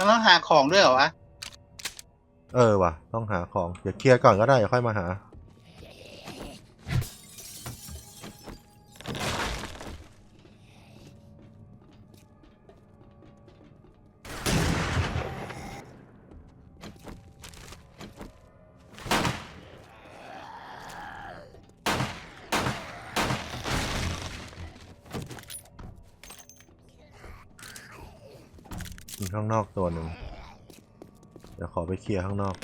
แล้วต้องหาของด้วยเหรอวะ เออว่ะ ต้องหาของ เดี๋ยวเคลียร์ก่อนก็ได้เดี๋ยวค่อยมาหา มีข้างนอกตัวหนึ่ง ไปเคลียร์ข้างนอก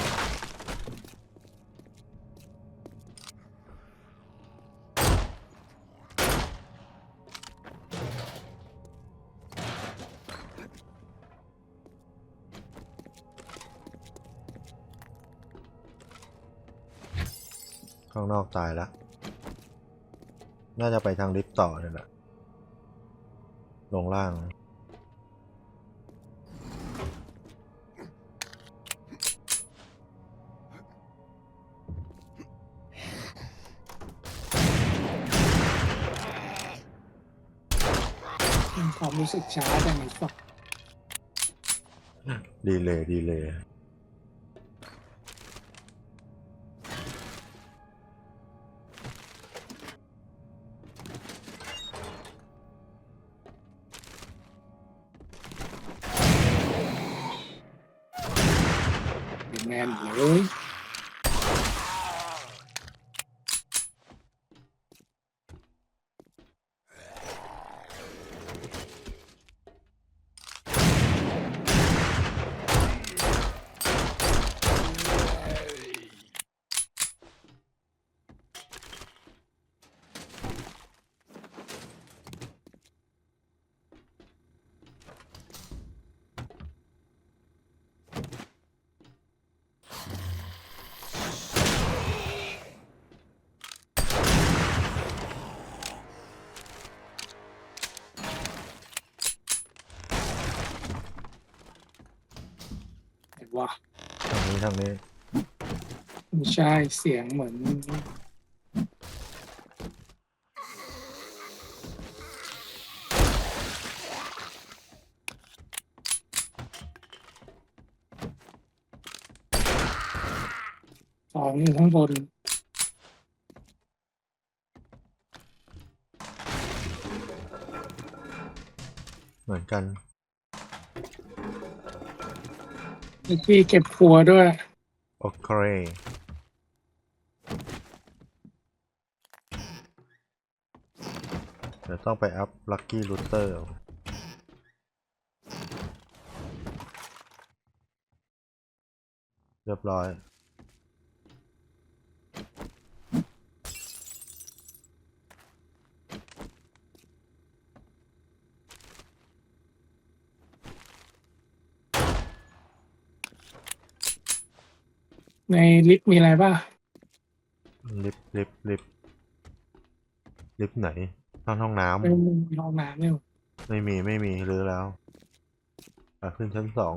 ข้างนอกตายแล้ว น่าจะไปทางลิฟต์ต่อเนี่ยแหละ ลงล่าง รู้สึกช้าจังไอ้สัสดีเลยดีเลยเป็นแมนเลย ว่าทางนี้ทางนี้ไม่ใช่เสียงเหมือน สองอยู่ข้างบน เหมือนกัน พี่เก็บครัวด้วย โอเค เดี๋ยวต้องไปอัพลัคกี้รูเตอร์ เรียบร้อย ในลิฟต์มีอะไรบ้างลิฟต์ลิฟต์ลิฟต์ลิฟต์ไหนห้องห้องน้เป็นห้องน้ำเนี่ยำไม่มีไม่มีรื้อแล้วอะขึ้นชั้นสอง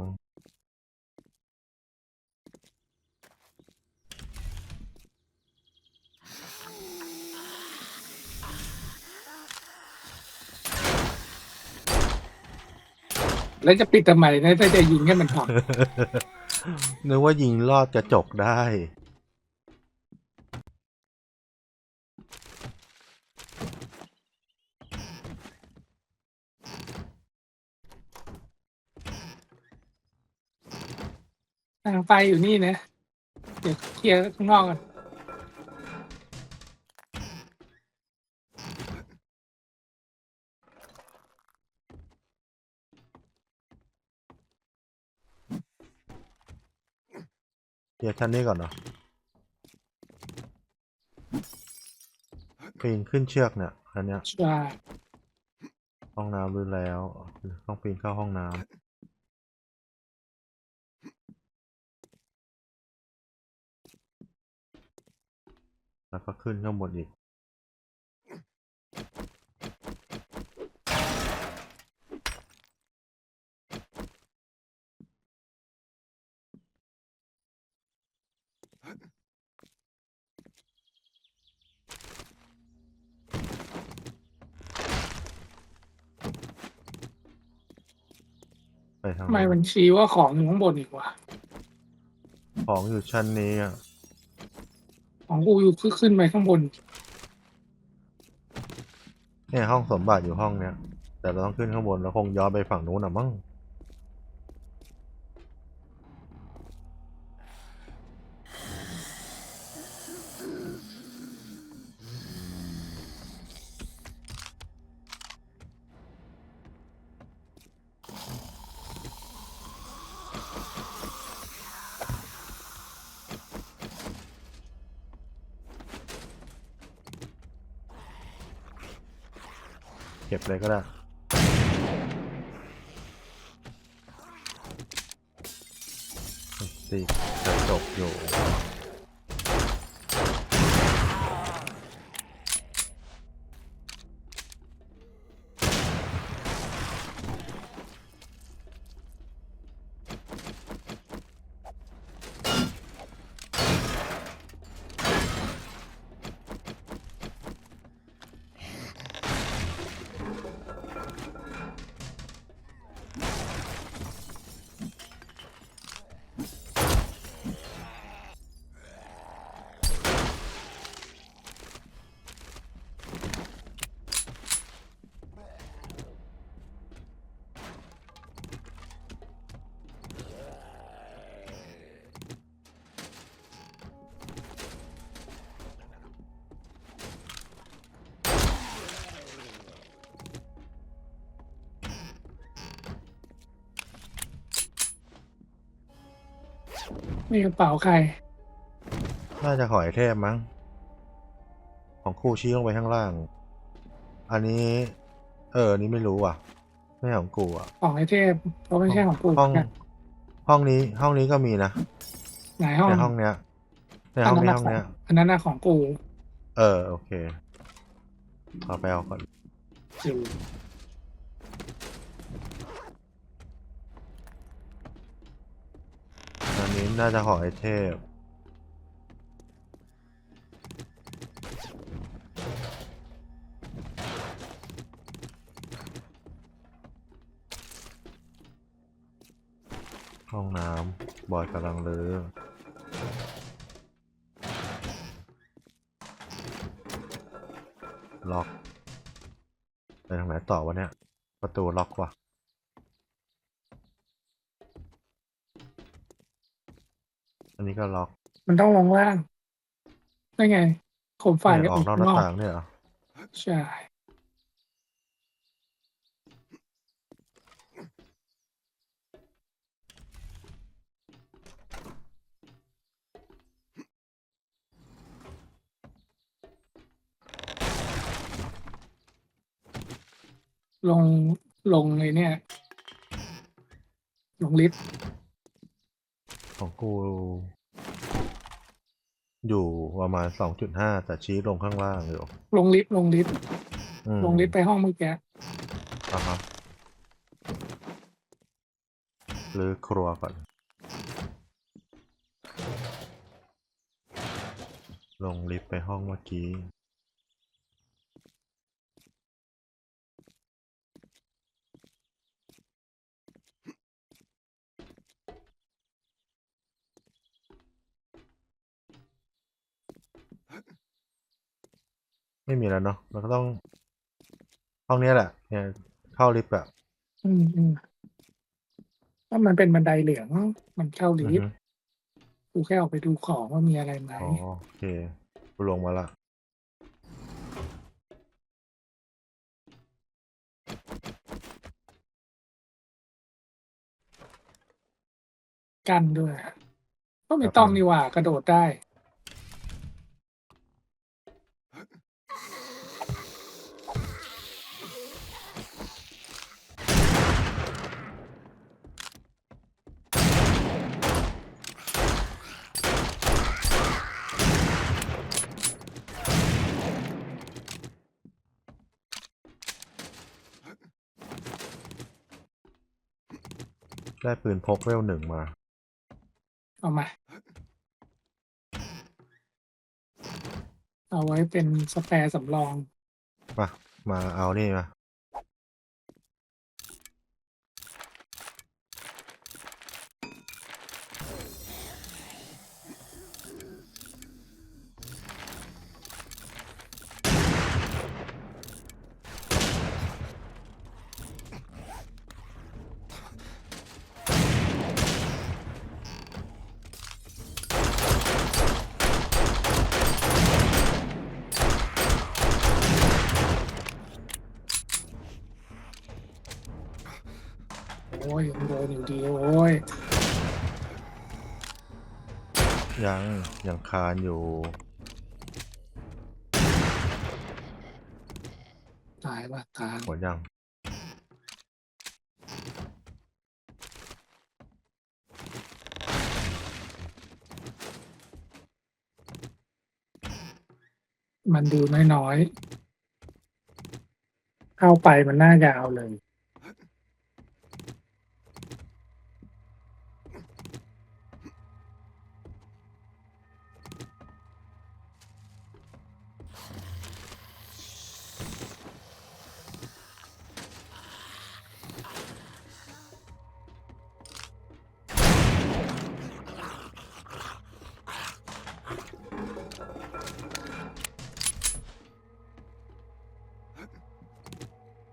แล้วจะปิดทำไมนะถ้าจะยิงให้มันพัง นึกว่ายิงลอดกระจกได้ ทางไฟอยู่นี่นะ เดี๋ยวเคลียร์ข้างนอกกัน เดี๋ยวชั้นนี้ก่อนเนาะปีนขึ้นเชือกเนี่ยอันเนี้ยใช่ห้องน้ำรื้อแล้ว ต้องปีนเข้าห้องน้ำแล้วก็ขึ้นข้างบนอีก มนู้นมันชี้ว่าของอยู่ข้างบนอีกวะของอยู่ชั้นนี้อะของกูอยู่ขึ้นขึ้นไปข้างบน เนี่ยห้องสมบัติอยู่ห้องเนี้ย แต่เราต้องขึ้นข้างบนแล้วคงย้อนไปฝั่งนู้นอะมั้ง เลยก็ได้ ตีกระจกอยู่ นี่กระเป๋าใคร น่าจะขอไอเทมมั้ง ของคู่ชี้ลงไปข้างล่าง อันนี้ เอออันนี้ไม่รู้อะ ไม่ใช่ของกูอะ ของไอเทพก็ไม่ใช่ของกูห้อง นะห้องนี้ห้องนี้ก็มีนะ ไหนห้องในห้องเนี้ย ในห้องนี้ห้องเนี้ย อันนั้นน่ะของกูเออ โอเคขอไปเอาก่อนอยู่อั้น่าจะขอไอเทมห้องน้ำบอยกำลังเลือล็อกไปทางไหนต่อวะเนี่ย ประตูล็อกว่ะ อันนี้ก็ล็อกมันต้องลงล่างได้ไงโคมไฟเนี่ยก็ออกนอกหน้าต่างเนี่ยเหรอใช่ลงลงเลยเนี่ย ลงลิฟต์ ของกู อยู่ประมาณสองจุดห้าแต่ชี้ลงข้างล่างอยู่ลงลิฟต์ลงลิฟต์อืมลงลิฟต์ไปห้องเมื่อกี้อะฮะหรือครัวก่อน ลงลิฟต์ไปห้องเมื่อกี้ ไม่มีแล้วเนาะเราก็ต้องห้องเนี้ยแหละ เนี่ย เข้าลิฟต์อะอืมอืมถ้ามันเป็นบันไดเหลืองมันเข้าลิอือฟฮึต์กูแค่ออกไปดูของว่ามีอะไรไหมอ๋อโอเคกูลงมาละกันด้วยก็ไม่ต้องนี่หว่ากระโดดได้ ได้ปืนพกเวลหนึ่งมา เอามา เอาไว้เป็นสแปร์สำรอง มา มาเอานี่มา ยยัง โดนอยู่ดีโอ้ยยังยังคานอยู่ตายว่ะตายหมดยังมันดูน้อยๆ เข้าไปมันน่าจะเอาเลย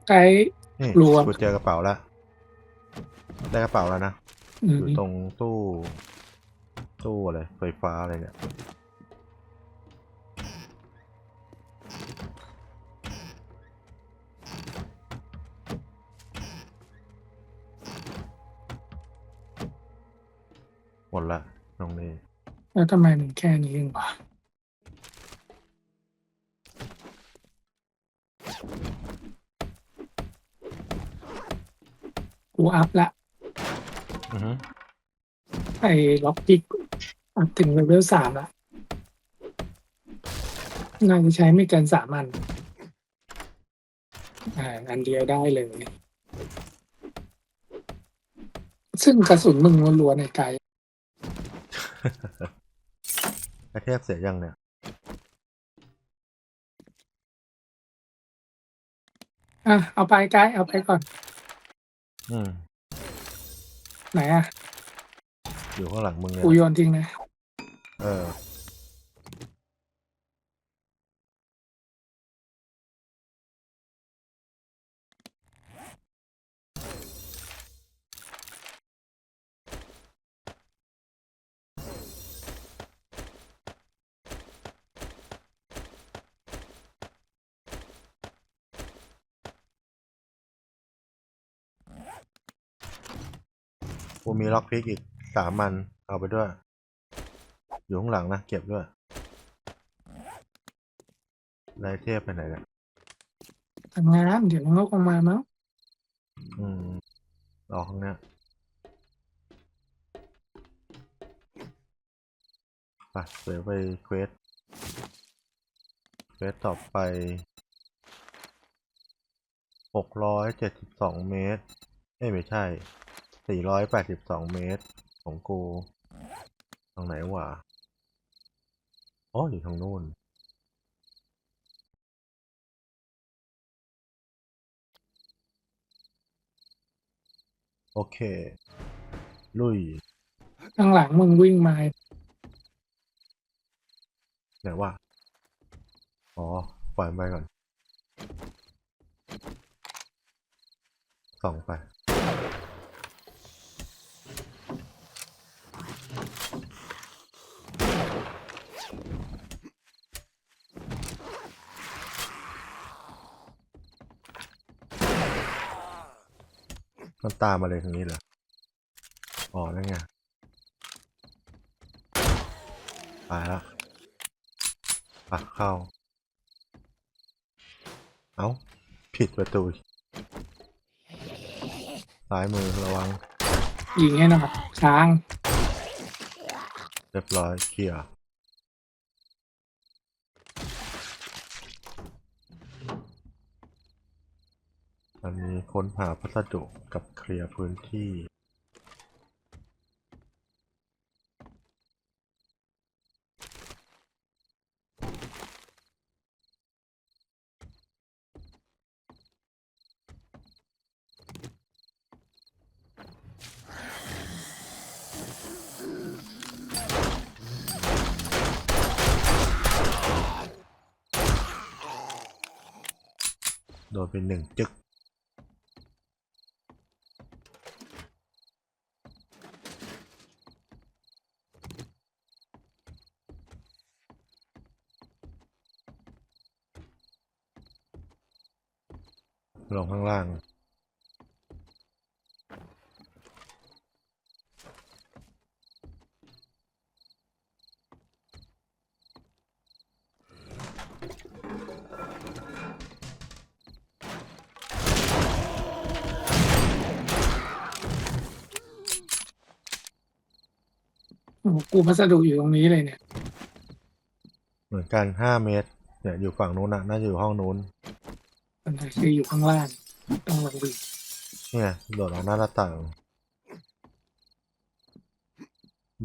ไกด์นี่รวม กูเจอกระเป๋าแล้วได้กระเป๋าแล้วนะ อือมยู่ตรงตู้ ตู้อะไรไฟฟ้าอะไรเนี่ย หมดละตรงนี้แล้วทำไมมันแค่นี้เองวะ อัพละอือฮึไอ้ล็อกพิกอัพถึงเลเวลสามละน่าจะใช้ไม่เกินสามอันอ่าอันเดียวได้เลย ซึ่งกระสุนมึงล้วนๆในไกลไอเทพเสียยังเนี่ย อะเอาไปไกลเอาไปก่อน อืมไหนอะอยู่ข้างหลังมึงเนี่ยกูโยนทิ้งนะ เออ กูมีล็อกพิกอีกสามมัน เอาไปด้วย อยู่ข้างหลังนะ เก็บด้วยนายเทพไปไหนเนี่ยทำงานเดี๋ยวมันก็คงมามั้งอืมรอข้างหน้าไปเดี๋ยวไปเควสเควสต่อไปหกร้อยเจ็ดสิบสองเมตร เอ้ยไม่ใช่ สี่ร้อยแปดสิบสองเมตร ของกูทางไหนวะอ๋ออยู่ทางนู้นโอเค ลุยข้างหลังมึงวิ่งมาไหนวะอ๋อ ปล่อยมันไปก่อน ส่องไป มันตามมาเลยทางนี้เหรอ อ๋อ นั่นไง ตายแล้วปักเข้า เอา้า ผิดประตูอีกซ้ายมือระวัง ยิงให้หน่อยช้าง เรียบร้อยเคลียร์ อันนี้ค้นหาพัสดุกับเคลียร์พื้นที่โดนเป็นหนึ่งจึก โอ้โหกูพัสดุอยู่ตรงนี้เลยเนี่ย เหมือนกันห้าเมตร เนี่ยอยู่ฝั่งนู้นนะน่าจะอยู่ห้องนู้น มันคืออยู่ข้างล่างต้องลงไปเนี่ยโดดออกหน้าหน้าต่าง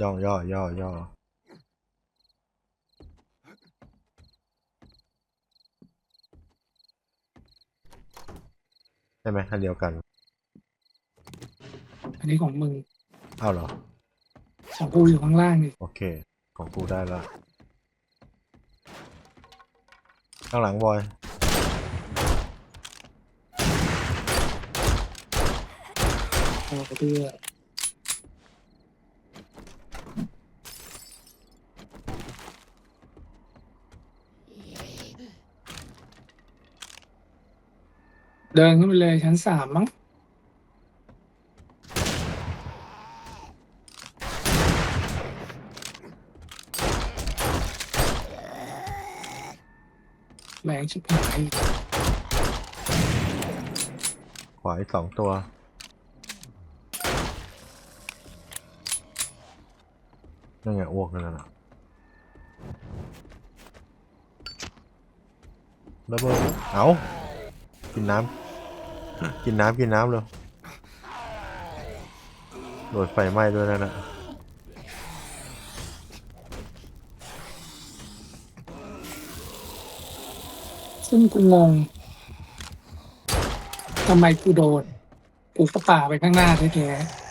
ย่อย่อย่อย่อใช่ไหมอันเดียวกัน อันนี้ของมึงอ้าวเหรอ ของกูอยู่ข้างล่างนี่โอเค ของกูได้ละข้างหลังบอย โอ้เพื่อเดินขึ้นไปเลยชั้นสามมั้งแรง ชิบหายขวาอีกสองตัว นั่นไงอ้วกนั่นน่ะระเบิดเอากินน้ำ กินน้ำ กินน้ำเลยโดนไฟไหม้ด้วยนั่นน่ะ ซึ่งกูงงทำไมกูโดนกูก็ป่าไปข้างหน้าแท้ๆ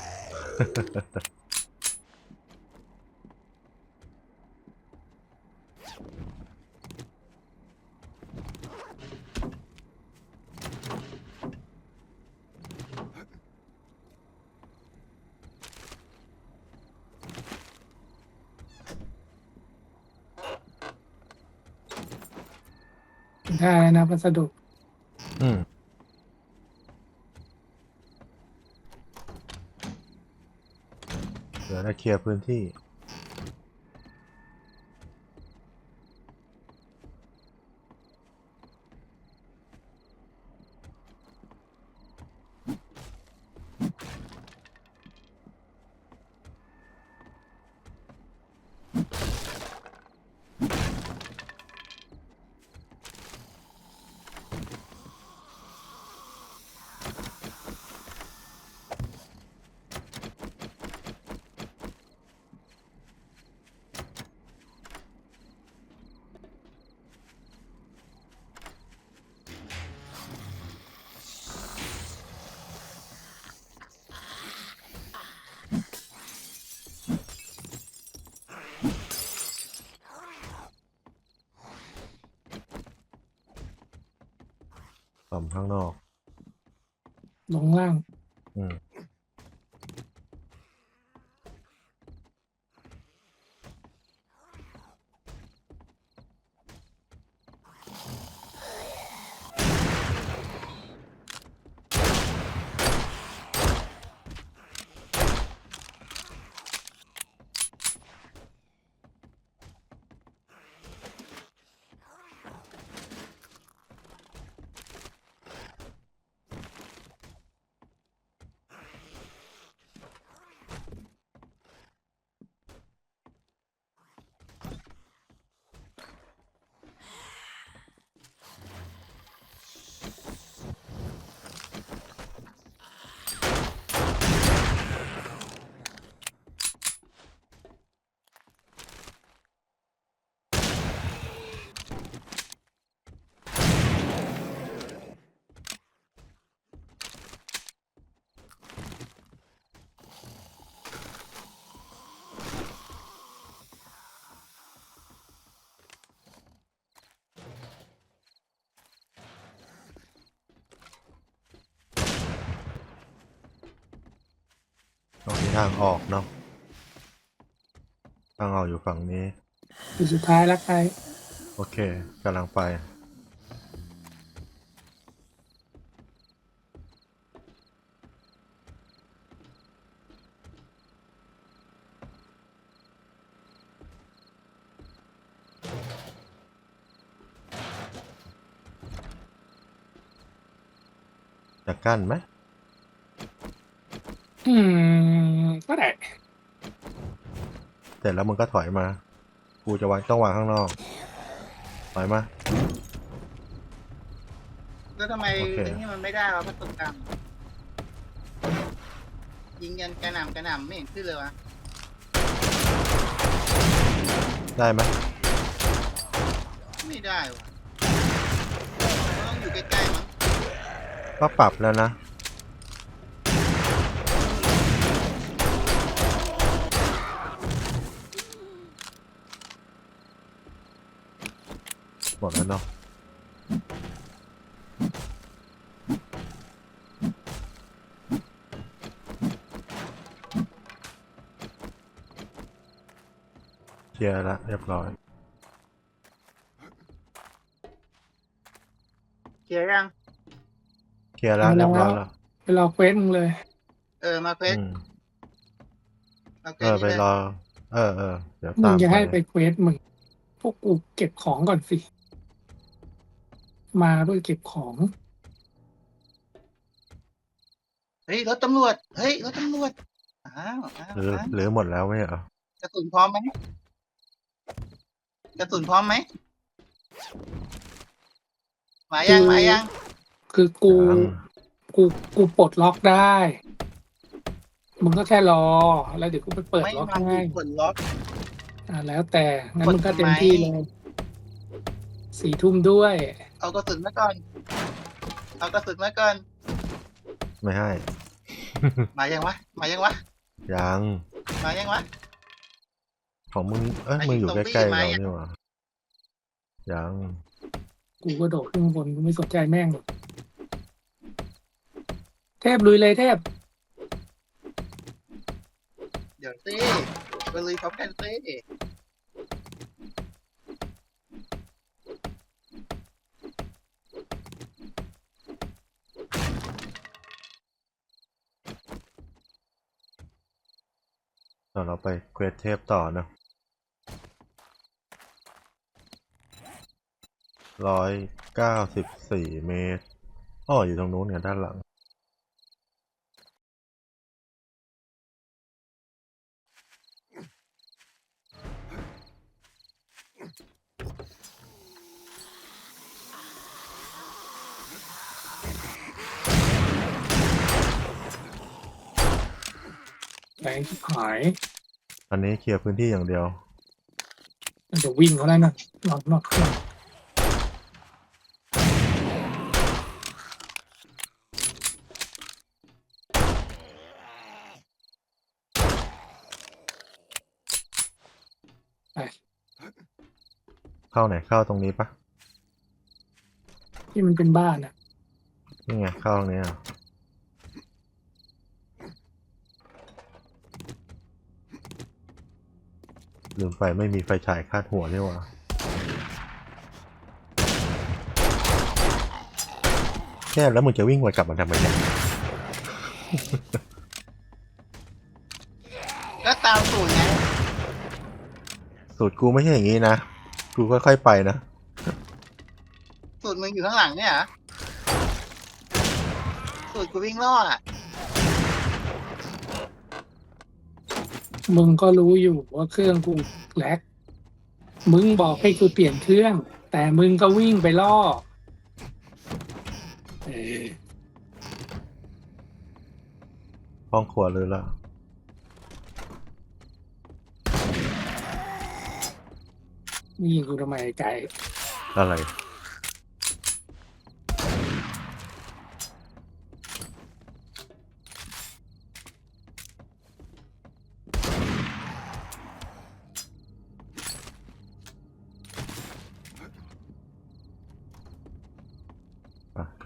ได้แล้วนะ พัสดุอืมเดี๋ยวจะเคลียร์พื้นที่ ต่อมข้างนอก ลงล่าง ทางออกเนาะทางออกอยู่ฝั่งนี้อยู่สุดท้ายแล้วใครโอเคกำลังไป จะกั้นไหมอืม ก็ได้ เสร็จแล้วมึงก็ถอยมา กูจะวางต้องวางข้างนอก ถอยมา แล้วทำไมโอเค ไอ้นี่มันไม่ได้วะพัดตกกรรมยิงกันกระหน่ำกระหน่ำไม่เห็นขึ้นเลยวะได้ไหมไม่ได้วะต้องอยู่ใกล้ๆมั้งก็ปรับแล้วนะ หมดแล้วเนาะเคลียร์ละเรียบร้อย เคลียร์ยัง เคลียร์แล้วเรียบร้อยแล้วไปรอเควสมึงเลย เออ มาเควสอืมมาเควเอสอไปนี่เลยรอ เออเออเดี๋ยวมึตางมจะให้ไปไปเควสมึง พวกกูเก็บของก่อนสิ มาเพื่อเก็บของ เฮ้ยรถตำรวจ เฮ้ยรถตำรวจอ้าวอ้าวหรืออ้าวหรือหมดแล้วไม่เหรอกระสุนพร้อมไหมกระสุนพร้อมไหมมายังมายังคือกูยังกูกูปลดล็อกได้ มึงก็แค่รอ แล้วเดี๋ยวกูไปเปิดไม่ล็อกมาให้ผลล็อก อ่าแล้วแต่งั้นกดมึงก็เต็มทำไมที่เลยสี่ทุ่มด้วย เอากระสุนมาก่อน เอากระสุนมาก่อน ไม่ให้ มายังวะ มายังวะ ยัง มายังวะ ของมึง เอ้ย ไอ้มึงอยู่ซอมใกบี้ล้ๆไหม เราอะนี่หว่ายัง กูก็โดดขึ้นข้างบนกูไม่สนใจแม่งหรอกเทพลุยเลยเทพเดี๋ยวสิไปลุยพร้อมกันสิ เดี๋ยวเราไปเควสเทปต่อนะร้อยเก้าสิบสี่เมตรอ้ออยู่ตรงนู้นเนี่ยด้านหลัง แรงที่าย อันนี้เคลียร์พื้นที่อย่างเดียว เดี๋ยววิ่งเขาได้นะนอกนอกเครื่องไปเข้าไหนเข้าตรงนี้ปะที่มันเป็นบ้านอะ นี่ไงเข้าตรงนี้อะ ลืมไปไม่มีไฟฉายคาดหัวนี่หว่าแค่แล้วมึงจะวิ่งวนกลับมาทำไมเนี่ยก็ตามสูตรไงสูตรกูไม่ใช่อย่างนี้นะ กูค่อยๆไปนะ สูตรมึงอยู่ข้างหลังเนี่ยเหรอสูตรกูวิ่งล่ออะ มึงก็รู้อยู่ว่าเครื่องกูแลกมึงบอกให้กูเปลี่ยนเครื่อง แต่มึงก็วิ่งไปล่อเออห้องครัวเลยละมึงยิงกูทำไมไกลอะไร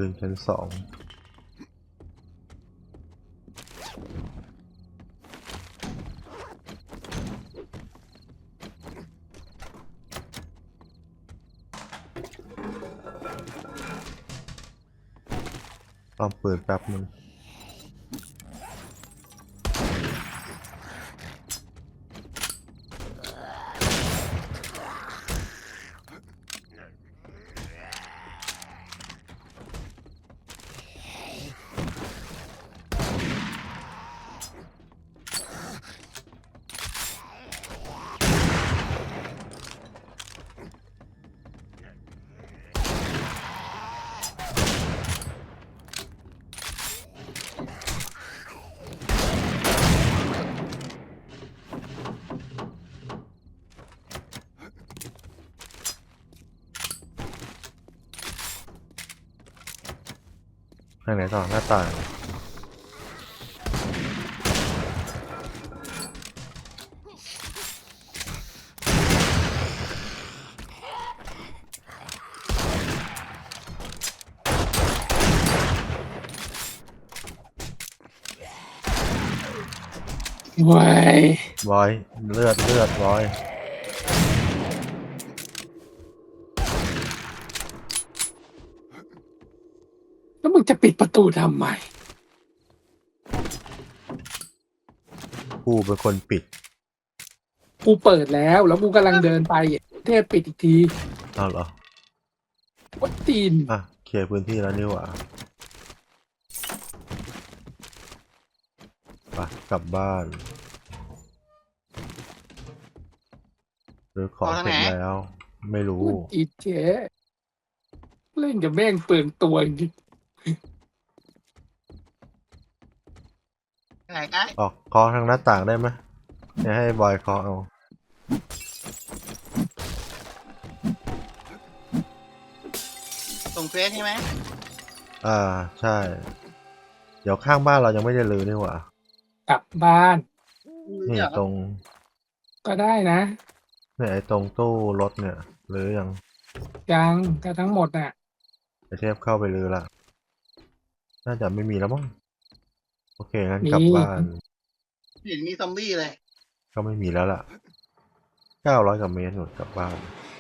อะขึ้นชั้นสองลองเปิดแป๊บนึง ทางไหนต่อหน้าต่างเว้ยบอย เลือดเลือดบอย ปิดประตูทำไมกูเป็นคนปิดกูเปิดแล้ว แล้วกูกำลังเดินไปเทพปิดอีกทีเอาเหรอวัดตีนอะเคลียร์พื้นที่แล้วนี่หว่าไปกลับบ้านหรือของเสร็จแล้ว ไม่รู้วัดอีเจ๊เล่นกับแม่งเปลืองตัวจริง ไหนได้ ออกเคอทางหน้าต่างได้ไหมจะให้บอยเคอเอา ส่งเฟซใช่ไหมอ่าใช่ เดี๋ยวข้างบ้านเรายังไม่ได้ลือนี่หว่ากลับบ้านนี่เหรอตรงก็ได้นะเนี่ยไอ้ตรงตู้รถเนี่ยหรือยังยังก็ทั้งหมดน่ะไอเทพเข้าไปลือละน่าจะไม่มีแล้วมั้งโอ เคงั้นกลับมีบ้านเห็นมีซอมบี้เลย ก็ไม่มีแล้วล่ะเก้าร้อยกว่าเมตรหนุนกลับบ้านเ